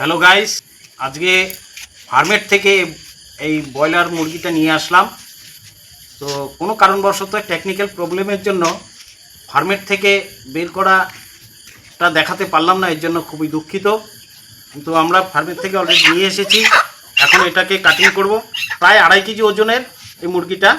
Hello guys আজকে ফার্মের থেকে এই ব্রয়লার মুরগিটা নিয়ে আসলাম। তো কোনো কারণবশত টেকনিক্যাল প্রবলেমের জন্য ফার্মের থেকে বের করাটা দেখাতে পারলাম না এর জন্য খুবই দুঃখিত। কিন্তু আমরা ফার্মের থেকে অলরেডি নিয়ে এসেছি। এখন এটাকে কাটিং করব। প্রায় আড়াই কেজি ওজনের এই মুরগিটা।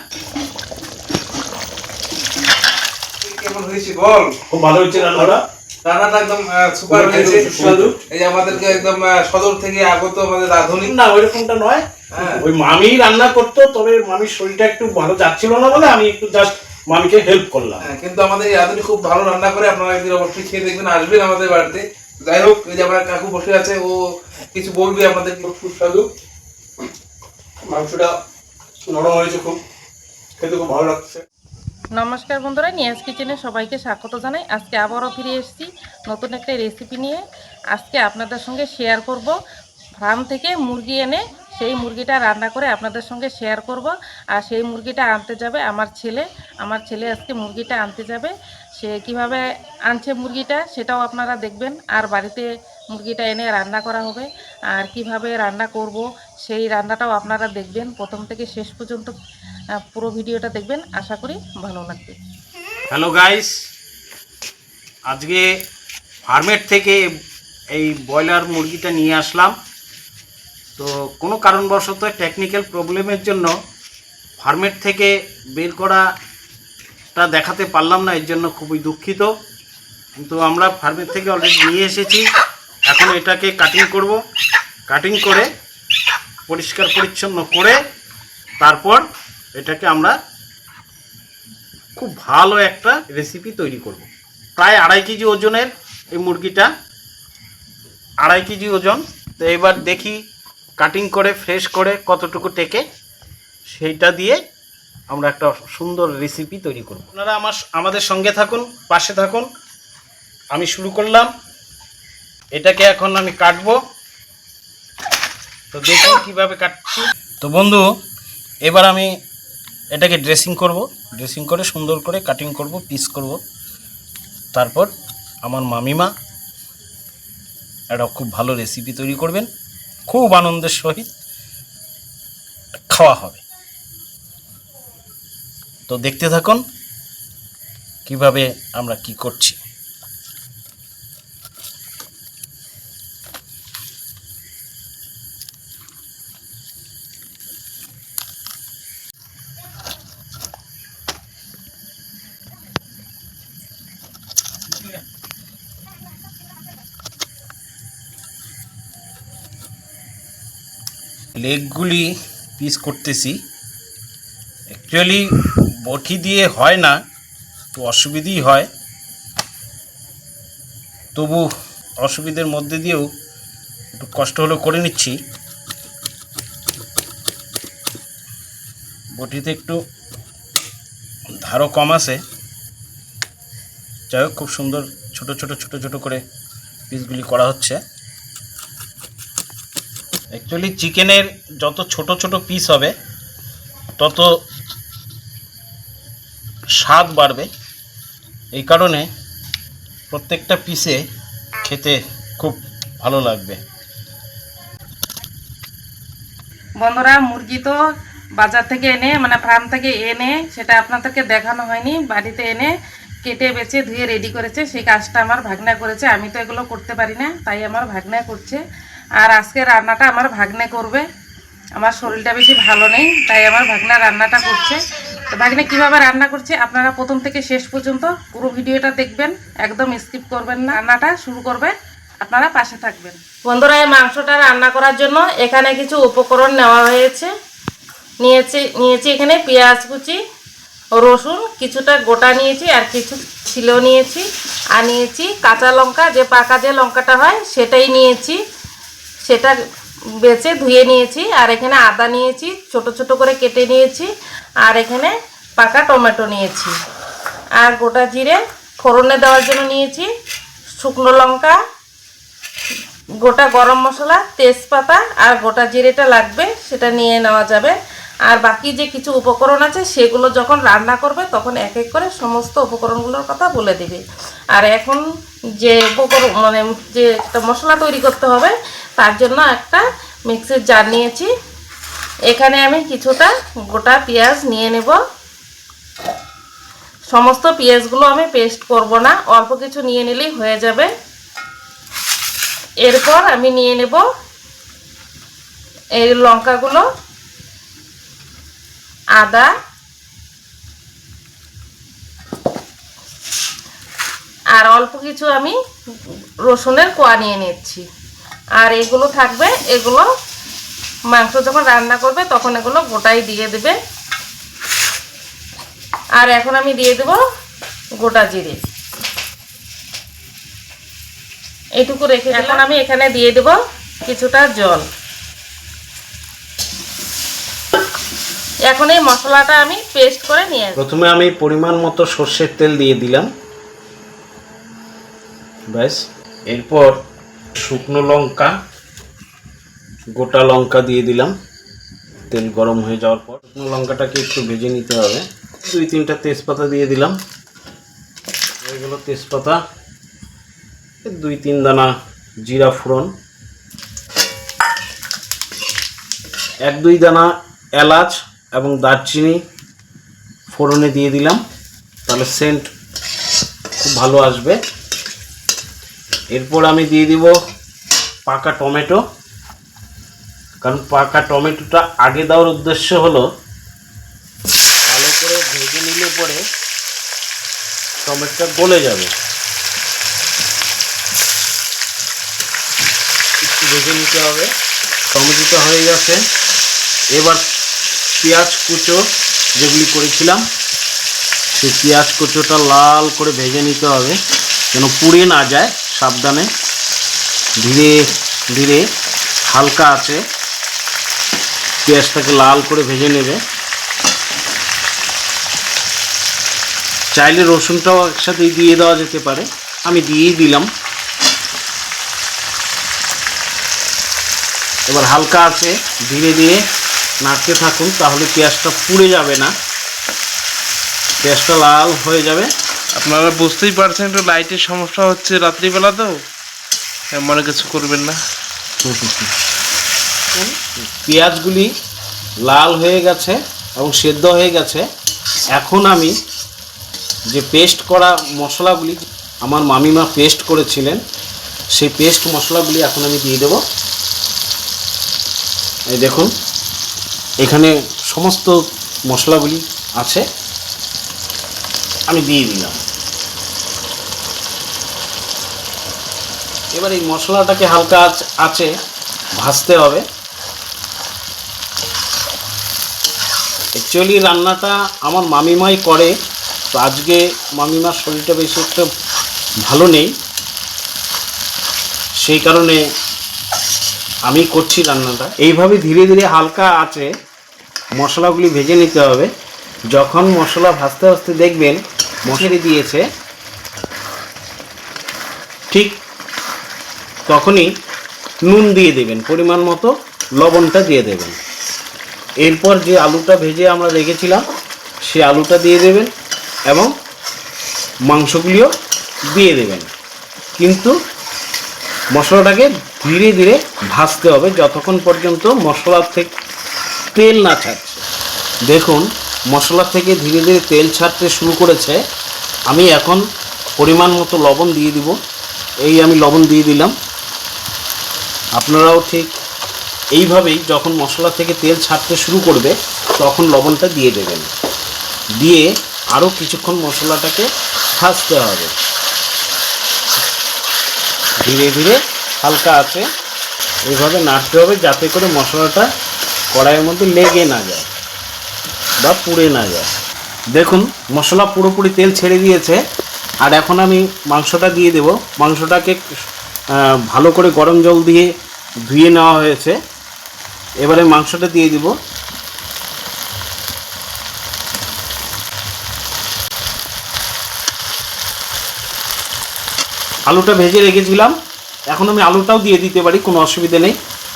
কেমন হয়েছে বল? খুব ভালো হচ্ছে রান্নাটা? রান্নাটা একদম সুপার হয়েছে সুস্বাদু। এই আমাদেরকে একদম সদর থেকে আগত আমাদের রাঁধুনি। না ওইরকমটা নয়। হ্যাঁ। ওই মামি রান্না করতো তবে মামির শরীরটা একটু ভালো যাচ্ছিল না বলে আমি একটু জাস্ট মামিকে হেল্প করলাম। হ্যাঁ, কিন্তু আমাদের এই রাঁধুনি খুব ভালো রান্না করে আপনারা একদিন অবশ্যই খেয়ে দেখবেন আসবেন আমাদের বাড়িতে। যাই হোক এই যে আমার কাকু বসে আছে ও কিছু বলবে আমাদের খুব সুস্বাদু। মাংসটা নরম হয়েছে খুব খেতে খুব ভালো লাগছে। নমস্কার বন্ধুরা, নিয়াজ কিচেনে সবাইকে স্বাগত জানাই। আজকে আবারও ফিরে এসেছি নতুন একটা রেসিপি নিয়ে। আজকে আপনাদের সঙ্গে শেয়ার করব। ফার্ম থেকে মুরগি এনে সেই মুরগিটা রান্না করে আপনাদের সঙ্গে শেয়ার করব। আর সেই মুরগিটা আনতে যাবে আমার ছেলে। আমার ছেলে আজকে মুরগিটা আনতে যাবে। সে কীভাবে আনছে মুরগিটা সেটাও আপনারা দেখবেন। আর বাড়িতে মুরগিটা এনে রান্না করা হবে। আর কীভাবে রান্না করব সেই রান্নাটাও আপনারা দেখবেন। প্রথম থেকে শেষ পর্যন্ত পুরো ভিডিওটা দেখবেন, আশা করি ভালো লাগবে। হ্যালো গাইস আজকে ফার্মের থেকে এই ব্রয়লার মুরগিটা নিয়ে আসলাম। তো কোনো কারণবশত টেকনিক্যাল প্রবলেমের জন্য ফার্মের থেকে বের করাটা দেখাতে পারলাম না, এর জন্য খুবই দুঃখিত। কিন্তু আমরা ফার্মের থেকে অলরেডি নিয়ে এসেছি, এখন এটাকে কাটিং করব। কাটিং করে পরিষ্কার পরিচ্ছন্ন করে তারপর এটাকে আমরা খুব ভালো একটা রেসিপি তৈরি করব। প্রায় আড়াই কেজি ওজনের এই মুরগিটা, আড়াই কেজি ওজন। তো এবার দেখি কাটিং করে ফ্রেশ করে কতটুকু টেকে, সেইটা দিয়ে আমরা একটা সুন্দর রেসিপি তৈরি করব। আপনারা আমার আমাদের সঙ্গে থাকুন, পাশে থাকুন। আমি শুরু করলাম। এটাকে এখন আমি কাটবো। তো দেখি কীভাবে কাটছি। তো বন্ধু, এবার আমি এটাকে ড্রেসিং করব ড্রেসিং করে সুন্দর করে কাটিং করব পিস করব। তারপর আমার মামিমা একটা খুব ভালো রেসিপি তৈরি করবেন, খুব আনন্দের সহিত খাওয়া হবে। তো দেখতে থাকুন কীভাবে আমরা কি করছি। লেগগুলি পিস করতেছি। অ্যাকচুয়ালি বটি দিয়ে হয় না তো অসুবিধেই হয়। তবু অসুবিধের মধ্যে দিয়েও একটু কষ্ট হলেও করে নিচ্ছি। বটিতে একটু ধারও কম আছে। যাই হোক, খুব সুন্দর ছোট ছোট ছোট ছোট করে পিসগুলি করা হচ্ছে। অ্যাকচুয়ালি চিকেনের যত ছোট ছোট পিস হবে, তত স্বাদ বাড়বে। এই কারণে প্রত্যেকটা পিসে খেতে খুব ভালো লাগবে। বন্ধুরা, মুরগি তো বাজার থেকে এনে মানে ফার্ম থেকে এনে, সেটা আপনাদেরকে দেখানো হয়নি, বাড়িতে এনে কেটে বেছে ধুয়ে রেডি করেছে। সেই কাজটা আমার ভাগনা করেছে। আমি তো এগুলো করতে পারি না, তাই আমার ভাগনা করছে। আর আজকে রান্নাটা আমার ভাগ্নে করবে। আমার শরীরটা বেশি ভালো নেই, তাই আমার ভাগনা রান্নাটা করছে। তো ভাগ্নে কীভাবে রান্না করছে আপনারা প্রথম থেকে শেষ পর্যন্ত পুরো ভিডিওটা দেখবেন, একদম স্কিপ করবেন না। রান্নাটা শুরু করবে, আপনারা পাশে থাকবেন। বন্ধুরা, এই মাংসটা রান্না করার জন্য এখানে কিছু উপকরণ নেওয়া হয়েছে। নিয়েছি নিয়েছি এখানে পেঁয়াজ কুচি, রসুন, কিছুটা গোটা নিয়েছি আর কিছু ছিল নিয়েছি। আর নিয়েছি কাঁচা লঙ্কা, যে পাকা যে লঙ্কাটা হয় সেটাই নিয়েছি। সেটা বেছে ধুয়ে নিয়েছি, আর এখানে আদা নিয়েছি, ছোট ছোট করে কেটে নিয়েছি, আর এখানে পাকা টমেটো নিয়েছি। আর গোটা জিরে ফোড়নে দেওয়ার জন্য নিয়েছি শুকনো লঙ্কা, গোটা গরম মশলা, তেজপাতা, আর গোটা জিরেটা লাগবে, সেটা নিয়ে নেওয়া যাবে। আর বাকি যে কিছু উপকরণ আছে, সেগুলো যখন রান্না করবে, তখন এক এক করে সমস্ত উপকরণগুলোর কথা বলে দিবে। আর এখন যে উপকরণ মানে যে একটা মশলা তৈরি করতে হবে, তার জন্য একটা মিক্সির জার নিয়েছি। এখানে আমি কিছুটা গোটা পেঁয়াজ নিয়ে নেব। সমস্ত পেঁয়াজগুলো আমি পেস্ট করব না, অল্প কিছু নিয়ে নিলেই হয়ে যাবে। এরপর আমি নিয়ে নেব এই লঙ্কাগুলো। আদা, আর অল্প কিছু আমি রসুনের কোয়া নিয়ে নিচ্ছি। আর এগুলো থাকবে, এগুলো মাংস যখন রান্না করবে তখন এগুলো গোটাই দিয়ে দেবে। আর এখন আমি দিয়ে দেব গোটা জিরে। এইটুকু রেখে এখন আমি এখানে দিয়ে দেব কিছুটা জল। এখন এই মশলাটা আমি পেস্ট করে নিয়ে প্রথমে আমি পরিমাণ মতো সর্ষের তেল দিয়ে দিলাম। ব্যাস। এরপর শুকনো লঙ্কা, গোটা লঙ্কা দিয়ে দিলাম। তেল গরম হয়ে যাওয়ার পর শুকনো লঙ্কাটাকে একটু ভেজে নিতে হবে। দুই, তিনটা তেজপাতা দিয়ে দিলাম। এগুলো তেজপাতা। দুই, তিন দানা জিরা ফোড়ন। এক, দুই দানা এলাচ। এবং দারচিনি ফোড়নে দিয়ে দিলাম। তাহলে সেন্ট খুব ভালো আসবে। এরপর আমি দিয়ে দিব পাকা টমেটো। কারণ পাকা টমেটোটা আগে দেওয়ার উদ্দেশ্য হলো ভালো করে ভেজে নিলে পরে টমেটোটা গলে যাবে। একটু ভেজে নিতে হবে। টমেটোটা হয়ে গেছে। এবার পেঁয়াজ কুচো যেগুলি করেছিলাম, সেই পেঁয়াজ কুচোটা লাল করে ভেজে নিতে হবে, যেন পুড়ে না যায়, সাবধানে। ধীরে ধীরে, হালকা আছে। পেঁয়াজটাকে লাল করে ভেজে নেবে। চাইলে রসুনটাও একসাথে দিয়ে দেওয়া যেতে পারে। আমি দিয়েই দিলাম। এবার হালকা আছে, ধীরে ধীরে নাড়তে থাকুন তাহলে পেঁয়াজটা পুড়ে যাবে না। পেঁয়াজটা লাল হয়ে যাবে। আপনারা বুঝতেই পারছেন একটু লাইটের সমস্যা হচ্ছে রাত্রিবেলা তো। মনে কিছু করবেন না। পেঁয়াজগুলি লাল হয়ে গেছে এবং সেদ্ধ হয়ে গেছে। এখন আমি যে পেস্ট করা মশলাগুলি আমার মামিমা পেস্ট করেছিলেন সেই পেস্ট মশলাগুলি এখন আমি দিয়ে দেব। এই দেখুন। এখানে সমস্ত মশলাগুলি আছে। আমি দিয়ে দিলাম। এবার এই মশলাটাকে হালকা আঁচে ভাজতে হবে। অ্যাকচুয়ালি রান্নাটা আমার মামিমাই করে, তো আজকে মামিমার শরীরটা বেশি একটা ভালো নেই। সেই কারণে আমি করছি রান্নাটা। এইভাবে ধীরে ধীরে হালকা আছে মশলাগুলি ভেজে নিতে হবে। যখন মশলা ভাজতে ভাজতে দেখবেন মশলা দিয়েছে, ঠিক তখনই নুন দিয়ে দেবেন, পরিমাণ মতো লবণটা দিয়ে দেবেন। এরপর যে আলুটা ভেজে আমরা রেখেছিলাম, সে আলুটা দিয়ে দেবেন এবং মাংসগুলিও দিয়ে দেবেন। কিন্তু মশলাটাকে ধীরে ধীরে ভাজতে হবে, যতক্ষণ পর্যন্ত মশলার থেকে তেল না ছাড়ছে দেখুন, মশলা থেকে ধীরে ধীরে তেল ছাড়তে শুরু করেছে। আমি এখন পরিমাণ মতো লবণ দিয়ে দিব। এই আমি লবণ দিয়ে দিলাম। আপনারাও ঠিক এইভাবেই যখন মশলা থেকে তেল ছাড়তে শুরু করবে, তখন লবণটা দিয়ে দেবেন। দিয়ে আরও কিছুক্ষণ মশলাটাকে ভাজতে হবে। ধীরে ধীরে হালকা আছে। এইভাবে নাড়তে হবে যাতে করে মশলাটা কড়াইয়ের মধ্যে লেগে না যায় বা পুড়ে না যায়। দেখুন, মশলা পুরোপুরি তেল ছেড়ে দিয়েছে, আর এখন আমি মাংসটা দিয়ে দেব। মাংসটাকে ভালো করে গরম জল দিয়ে ধুয়ে নেওয়া হয়েছে। এবারে মাংসটা দিয়ে দিব। আলুটা ভেজে রেখেছিলাম। এখন আমি আলুটাও দিয়ে দিতে পারি, কোনো অসুবিধা নেই।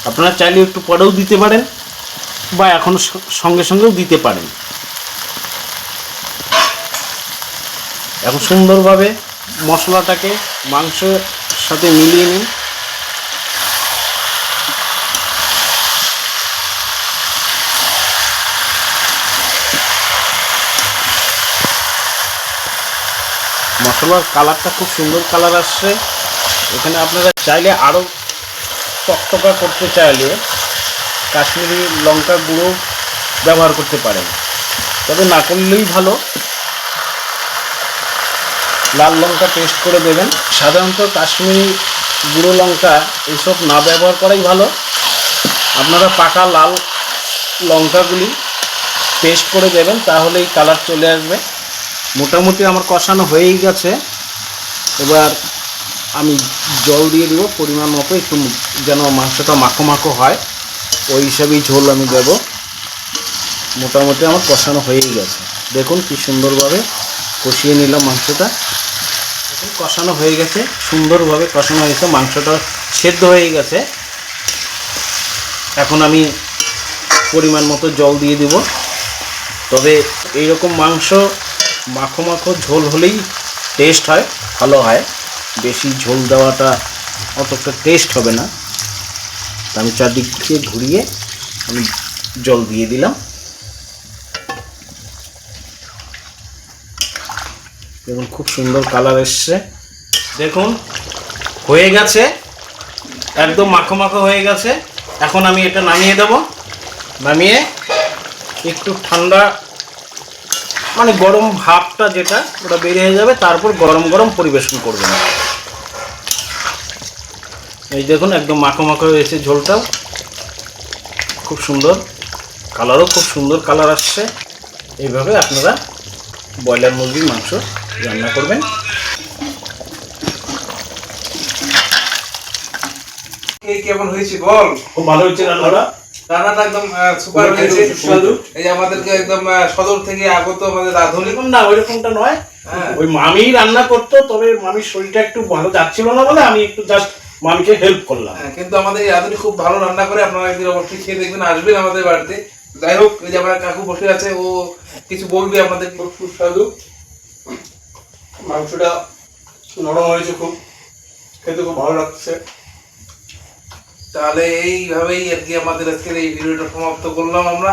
আপনারা চাইলে একটু পরেও দিতে পারেন। বা এখন সঙ্গে সঙ্গেও দিতে পারেন। এখন সুন্দরভাবে মশলাটাকে মাংসের সাথে মিলিয়ে নিন। মশলার কালারটা খুব সুন্দর কালার আসছে। এখানে আপনারা চাইলে আরও টকটকা করতে চাইলে কাশ্মীরি লঙ্কা গুঁড়ো ব্যবহার করতে পারেন। তবে না করলেই ভালো। লাল লঙ্কা পেস্ট করে দেবেন। সাধারণত কাশ্মীরি গুঁড়ো লঙ্কা এসব না ব্যবহার করাই ভালো। আপনারা পাকা লাল লঙ্কাগুলি পেস্ট করে দেবেন তাহলেই কালার চলে আসবে। মোটামুটি আমার কষানো হয়েই গেছে। এবার আমি জল দিয়ে দেবো, পরিমাণ মতো একটু যেন মাংসটা মাখো মাখো হয়। ওই হিসাবেই ঝোল আমি দেবো। মোটামুটি আমার কষানো হয়েই গেছে। দেখুন কি সুন্দরভাবে কষিয়ে নিলাম মাংসটা। দেখুন, কষানো হয়ে গেছে। সুন্দরভাবে কষানো হয়েছে মাংসটা সেদ্ধ হয়ে গেছে। এখন আমি পরিমাণ মতো জল দিয়ে দেব। তবে এইরকম মাংস মাখো মাখো ঝোল হলেই টেস্ট হয়, ভালো হয়। বেশি ঝোল দেওয়াটা অতটা টেস্ট হবে না। আমি চারদিক দিয়ে ঘুরিয়ে আমি জল দিয়ে দিলাম। দেখুন, খুব সুন্দর কালার এসছে। দেখুন, হয়ে গেছে। একদম মাখো মাখো হয়ে গেছে। এখন আমি এটা নামিয়ে দেব। নামিয়ে একটু ঠান্ডা মানে গরম ভাবটা যেটা, ওটা বেরিয়ে যাবে। তারপর গরম গরম পরিবেশন করবেন। এই দেখুন একদম মাখো মাখো হয়েছে ঝোলটাও খুব সুন্দর। কালারও খুব সুন্দর কালার আসছে। এইভাবে আপনারা ব্রয়লার মুরগির মাংস রান্না করবেন। কেমন হয়েছে বল? খুব ভালো হচ্ছে রান্নাটা। রান্নাটা একদম সুপার হয়েছে। সুস্বাদু। এই যে আমাদেরকে একদম সদর থেকে আগত আমাদের আধুনিক ওইরকম না ওইরকমটা নয়। হ্যাঁ। ওই মামি রান্না করতো তবে মামির শরীরটা একটু ভালো যাচ্ছিল না বলে আমি একটু জাস্ট মামিকে হেল্প করলাম। হ্যাঁ, কিন্তু আমাদের আধুনিক খুব ভালো রান্না করে আপনারা একদিন অবশ্যই খেয়ে দেখবেন আসবেন আমাদের বাড়িতে। যাই হোক এই যে আমার কাকু বসে আছে ও কিছু বলবে আমাদের খুব সুস্বাদু। মাংসটা নরম হয়েছে খুব খেতে খুব ভালো লাগছে। তাহলে এইভাবেই আর কি আমাদের আজকের এই ভিডিওটা সমাপ্ত করলাম আমরা।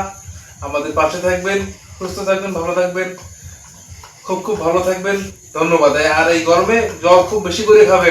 আমাদের পাশে থাকবেন সুস্থ থাকবেন ভালো থাকবেন খুব খুব ভালো থাকবেন। ধন্যবাদ। আর এই গরমে জল খুব বেশি করে খাবেন।